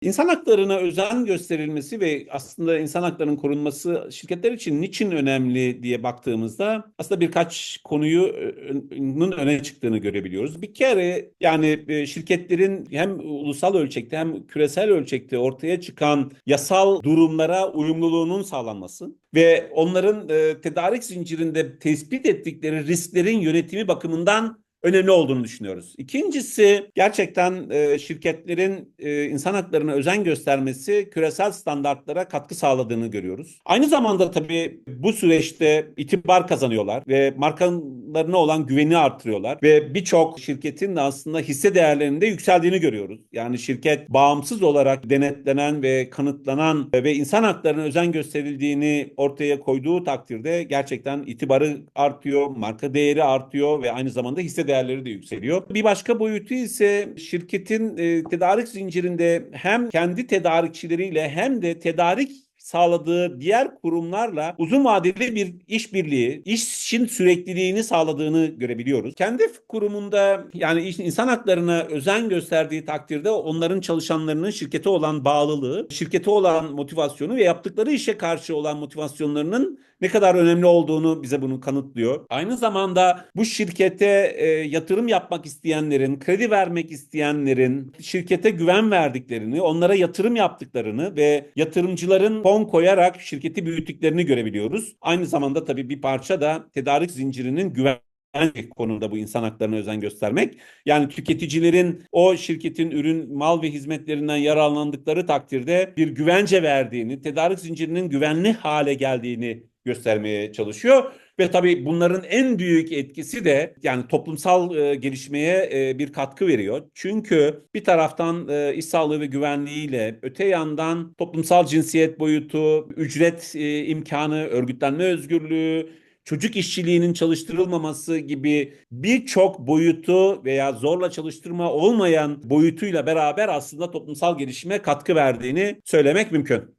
İnsan haklarına özen gösterilmesi ve aslında insan haklarının korunması şirketler için niçin önemli diye baktığımızda aslında birkaç konuyu ön- öne çıktığını görebiliyoruz. Bir kere yani e, şirketlerin hem ulusal ölçekte hem küresel ölçekte ortaya çıkan yasal durumlara uyumluluğunun sağlanması ve onların e, tedarik zincirinde tespit ettikleri risklerin yönetimi bakımından önemli olduğunu düşünüyoruz. İkincisi gerçekten e, şirketlerin e, insan haklarına özen göstermesi küresel standartlara katkı sağladığını görüyoruz. Aynı zamanda tabii bu süreçte itibar kazanıyorlar ve markalarına olan güveni artırıyorlar ve birçok şirketin de aslında hisse değerlerinde yükseldiğini görüyoruz. Yani şirket bağımsız olarak denetlenen ve kanıtlanan ve insan haklarına özen gösterildiğini ortaya koyduğu takdirde gerçekten itibarı artıyor, marka değeri artıyor ve aynı zamanda hisse değerleri de yükseliyor. Bir başka boyutu ise şirketin e, tedarik zincirinde hem kendi tedarikçileriyle hem de tedarik sağladığı diğer kurumlarla uzun vadeli bir işbirliği, işin sürekliliğini sağladığını görebiliyoruz. Kendi kurumunda yani insan haklarına özen gösterdiği takdirde onların çalışanlarının şirkete olan bağlılığı, şirkete olan motivasyonu ve yaptıkları işe karşı olan motivasyonlarının ne kadar önemli olduğunu bize bunu kanıtlıyor. Aynı zamanda bu şirkete e, yatırım yapmak isteyenlerin, kredi vermek isteyenlerin şirkete güven verdiklerini, onlara yatırım yaptıklarını ve yatırımcıların fon koyarak şirketi büyüttüklerini görebiliyoruz. Aynı zamanda tabii bir parça da tedarik zincirinin güven konuda bu insan haklarına özen göstermek. Yani tüketicilerin o şirketin ürün, mal ve hizmetlerinden yararlandıkları takdirde bir güvence verdiğini, tedarik zincirinin güvenli hale geldiğini göstermeye çalışıyor. Ve tabii bunların en büyük etkisi de yani toplumsal e, gelişmeye e, bir katkı veriyor. Çünkü bir taraftan e, iş sağlığı ve güvenliğiyle öte yandan toplumsal cinsiyet boyutu, ücret e, imkanı, örgütlenme özgürlüğü, çocuk işçiliğinin çalıştırılmaması gibi birçok boyutu veya zorla çalıştırma olmayan boyutuyla beraber aslında toplumsal gelişime katkı verdiğini söylemek mümkün.